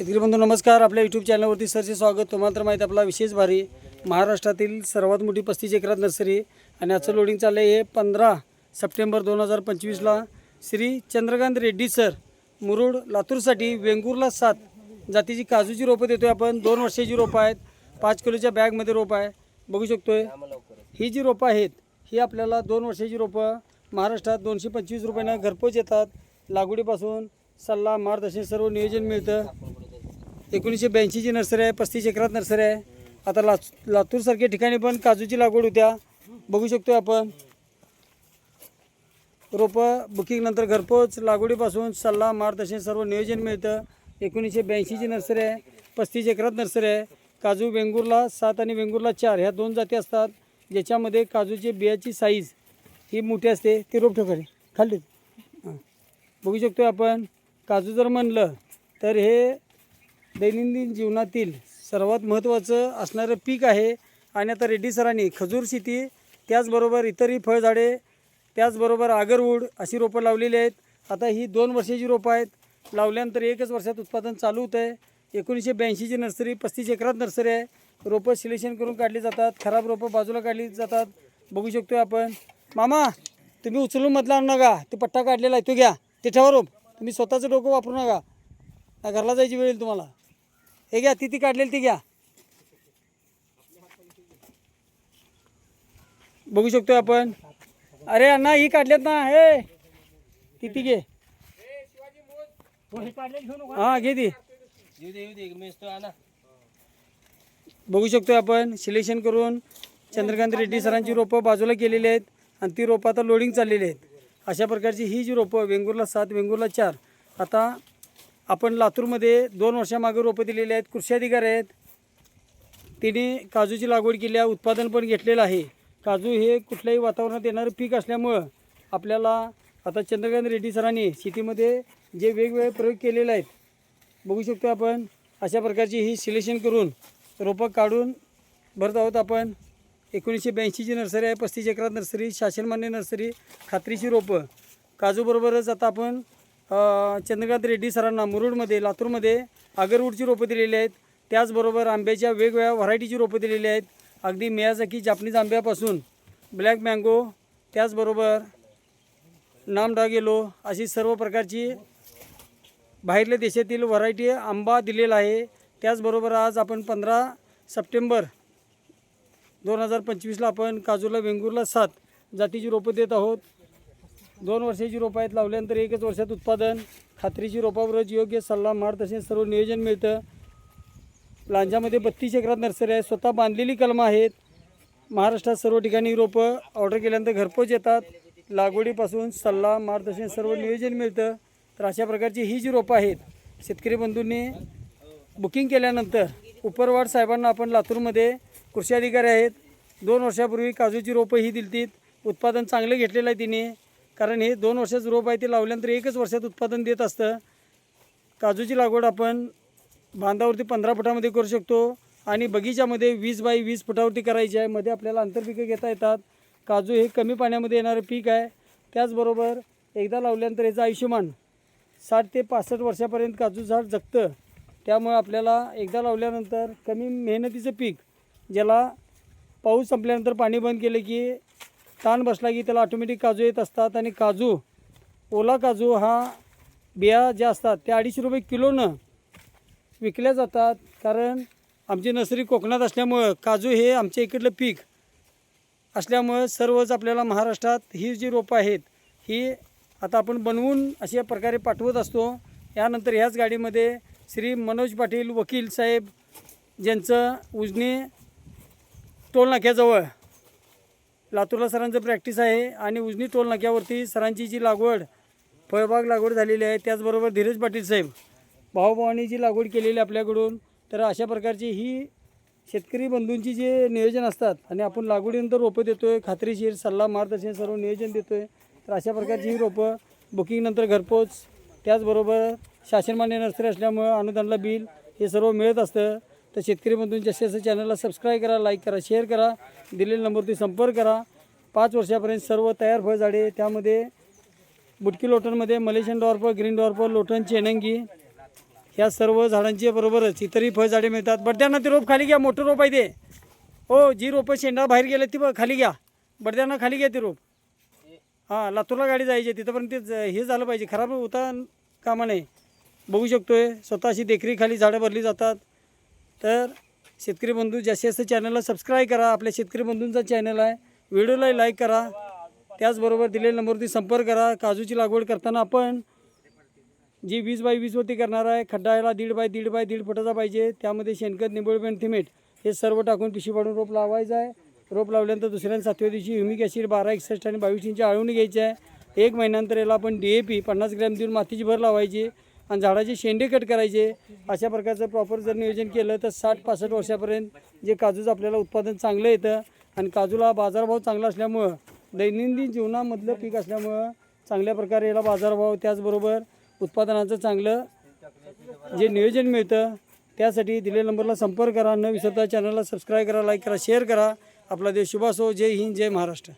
शेतकरी बंधू नमस्कार. आपल्या यूट्यूब चॅनलवरती सरचे स्वागत. तुम्हाला तर माहीत आपला विशेष भारी महाराष्ट्रातील सर्वात मोठी पस्तीस एकरात नर्सरी आणि आजचं लोडिंग चाललं आहे हे पंधरा सप्टेंबर दोन हजार पंचवीसला श्री चंद्रकांत रेड्डी सर मुरुड लातूरसाठी वेंगूरला सात जातीची काजूची रोपं देतो आहे आपण. दोन वर्षाची रोपं आहेत. पाच किलोच्या बॅगमध्ये रोपं आहे. बघू शकतो आहे ही जी रोपं आहेत ही आपल्याला दोन वर्षाची रोपं महाराष्ट्रात दोनशे पंचवीस रुपयानं घरपोच येतात. लागवडीपासून सल्ला मार्गदर्शन सर्व नियोजन मिळतं. एकोणीसशे ब्याऐंशीची नर्सरी आहे पस्तीस एकरात नर्सरी आहे. आता ला लातूरसारख्या ठिकाणी पण काजूची लागवड होत्या. बघू शकतो आपण. रोपं बुकिंगनंतर घरपोच लागवडीपासून सल्ला मार्गदर्शन सर्व नियोजन मिळतं. एकोणीसशे ब्याऐंशीची नर्सरी आहे पस्तीस एकरात नर्सरी आहे. काजू वेंगुर्ला सात आणि वेंगुर्ला चार ह्या दोन जाती असतात. ज्याच्यामध्ये काजूची बियाची साईज ही मोठी असते. ती रोप ठोकाली खाल्ली हां. बघू शकतो आपण. काजू जर म्हणलं तर हे दैनंदिन जीवनातील सर्वात महत्त्वाचं असणारं पीक आहे. आणि आता रेड्डी सरांनी खजूर शेती त्याचबरोबर इतरही फळझाडे त्याचबरोबर आगरवूड अशी रोपं लावलेली आहेत. आता ही दोन वर्षाची रोपं आहेत. लावल्यानंतर एकच वर्षात उत्पादन चालू होतं आहे एकोणीसशे ब्याऐंशीची नर्सरी पस्तीस एकरात नर्सरी आहे. रोपं सिलेक्शन करून काढली जातात. खराब रोपं बाजूला काढली जातात. बघू शकतो आपण. मामा तुम्ही उचलून मधला आणू नका. ते पट्टा काढलेला आहे. तो घ्या. ते ठेवा रोप. तुम्ही स्वतःचं डोकं वापरू नका. घरला जायची वेळ येईल तुम्हाला. हे घ्या तिथी काढलेली ती घ्या. बघू शकतो आपण. अरे अण्णा ही काढल्यात ना हे. तिथी घे. हा घे ती. बघू शकतो आपण सिलेक्शन करून चंद्रकांत रेड्डी सरांची रोपं बाजूला केलेली आहेत आणि ती रोपं आता लोडिंग चाललेली आहेत. अशा प्रकारची ही जी रोपं वेंगुर्ला सात वेंगुर्ला चार आता आपण लातूरमध्ये दोन वर्षामागे रोपं दिलेली आहेत कृषी अधिकारी आहेत. तिने काजूची लागवड केली आहे उत्पादन पण घेतलेलं आहे. काजू हे कुठल्याही वातावरणात येणारं पीक असल्यामुळं आपल्याला आता चंद्रकांत रेड्डी सरांनी शेतीमध्ये जे वेगवेगळे प्रयोग केलेले आहेत बघू शकतो आपण अशा प्रकारची ही सिलेक्शन करून रोपं काढून भरत आहोत आपण. एकोणीसशे ब्याऐंशीची नर्सरी आहे पस्तीस एकरात नर्सरी शासनमान्य नर्सरी खात्रीची रोपं. काजूबरोबरच आता आपण चंद्रकांत रेड्डी सरांना मुरुडमध्ये लातूरमध्ये आगरवूडची रोपं दिलेली आहेत. त्याचबरोबर आंब्याच्या वेगवेगळ्या व्हरायटीची रोपं दिलेली आहेत. अगदी मियाजाकी जापनीज आंब्यापासून. ब्लॅक मँगो त्याचबरोबर नामडागेलो अशी सर्व प्रकारची बाहेरल्या देशातील व्हरायटी आंबा दिलेला आहे. त्याचबरोबर आज आपण पंधरा सप्टेंबर दोन हजार पंचवीसला आपण काजूला वेंगुर्ला सात जातीची रोपं देत आहोत. दोन वर्षाची रोपं आहेत लावल्यानंतर एकच वर्षात उत्पादन खात्रीची रोपावरच योग्य सल्ला मार्गदर्शन सर्व नियोजन मिळतं. लांजामध्ये बत्तीस एकरात नर्सरी आहे स्वतः बांधलेली कलमं आहेत. महाराष्ट्रात सर्व ठिकाणी रोपं ऑर्डर केल्यानंतर घरपोच येतात. लागवडीपासून सल्ला मार्गदर्शन सर्व नियोजन मिळतं. तर अशा प्रकारची ही जी रोपं आहेत शेतकरी बंधूंनी बुकिंग केल्यानंतर उपरवाड साहेबांना आपण लातूरमध्ये कृषी अधिकारी आहेत. दोन वर्षापूर्वी काजूची रोपं ही दिलतीत. उत्पादन चांगलं घेतलेलं आहे तिने. कारण हे दोन वर्षाचं रोप आहे ते लावल्यानंतर एकच वर्षात उत्पादन देत असतं. काजूची लागवड आपण बांधावरती पंधरा फुटामध्ये करू शकतो आणि बगीच्यामध्ये वीस बाय वीस फुटावरती करायची आहे. मध्ये आपल्याला आंतरपिकं घेता येतात. काजू हे कमी पाण्यामध्ये येणारं पीक आहे. त्याचबरोबर एकदा लावल्यानंतर याचं आयुष्यमान साठ ते पासष्ट वर्षापर्यंत काजू झाड जगतं. त्यामुळे आपल्याला एकदा लावल्यानंतर कमी मेहनतीचं पीक ज्याला पाऊस संपल्यानंतर पाणी बंद केलं की ताण बसला की त्याला ऑटोमॅटिक काजू येत असतात आणि काजू ओला काजू हा बिया ज्या असतात त्या अडीचशे रुपये किलोनं विकल्या जातात. कारण आमची नर्सरी कोकणात असल्यामुळं काजू हे आमच्या इकडलं पीक असल्यामुळं सर्वच आपल्याला महाराष्ट्रात ही जी रोपं आहेत ही आता आपण बनवून अशा प्रकारे पाठवत असतो. यानंतर ह्याच गाडीमध्ये श्री मनोज पाटील वकील साहेब ज्यांचं उजनी टोलनाक्याजवळ लातूरला सरांचं प्रॅक्टिस आहे आणि उजनी टोल नाक्यावरती सरांची जी लागवड फळबाग लागवड झालेली आहे त्याचबरोबर धीरज पाटील साहेब भाऊभावानी जी लागवड केलेली आहे आपल्याकडून तर अशा प्रकारची ही शेतकरी बंधूंची जे नियोजन असतात आणि आपण लागवडीनंतर रोपं देतो आहे खात्रीशीर सल्ला मार्गदर्शन सर्व नियोजन देतो आहे तर अशा प्रकारची ही रोपं बुकिंगनंतर घरपोच त्याचबरोबर शासनमान्य नर्सरी असल्यामुळं अनुदानला बिल हे सर्व मिळत असतं. तर शेतकरी बंधूंच्या जास्तीत चॅनलला सबस्क्राईब करा लाईक करा शेअर करा दिलेल्या नंबरवरती संपर्क करा. पाच वर्षापर्यंत सर्व तयार फळझाडे त्यामध्ये बुटकी लोटनमध्ये मलेशियन डॉर्प ग्रीन डॉरपर लोटन चेनंगी ह्या सर्व झाडांच्या बरोबरच इतरही फळझाडे मिळतात. बड्यांना ते रोप खाली घ्या मोठं रोप आहे ते. हो जी रोपं शेंडा बाहेर गेले ती बघ खाली घ्या. बड्यांना खाली घ्या ती रोप. हां लातूरला गाडी जायची तिथंपर्यंत ते ज- हे झालं पाहिजे. खराब होता कामा नाही बघू शकतोय स्वतःशी देखरेखाली झाडं भरली जातात. तर शेतकरी बंधू जास्तीत जास्त चॅनलला सबस्क्राईब करा आपल्या शेतकरी बंधूंचा चॅनल आहे व्हिडिओलाही लाईक करा त्याचबरोबर दिलेल्या नंबरवरती संपर्क करा. काजूची लागवड करताना आपण जी वीस बाय वीसवरती करणार आहे खड्डा याला दीड बाय दीड बाय दीड फुटाचा पाहिजे त्यामध्ये शेणखत निंबोळी थिमेट हे सर्व टाकून पिशी पाडून रोप लावायचं आहे. रोप लावल्यानंतर दुसऱ्या सातव्या दिवशी ह्युमिक ॲसिड बारा एकसष्ट आणि बावीस इंची आळवणी घ्यायची आहे. एक महिन्यानंतर याला आपण डी ए पी पन्नास ग्रॅम देऊन मातीची भर लावायची. आणि झाडाचे शेंडे कट करायचे. अशा प्रकारचं प्रॉपर जर नियोजन केलं तर साठ पासष्ट वर्षापर्यंत जे काजूचं आपल्याला उत्पादन चांगलं येतं आणि काजूला बाजारभाव चांगला असल्यामुळं दैनंदिन जीवनामधलं पीक असल्यामुळं चांगल्या प्रकारे याला बाजारभाव त्याचबरोबर उत्पादनाचं चांगलं जे नियोजन मिळतं त्यासाठी दिलेल्या नंबरला संपर्क करा. न विसरता चॅनलला सबस्क्राईब करा लाईक करा शेअर करा. आपला देश शुभ असो. जय हिंद जय महाराष्ट्र.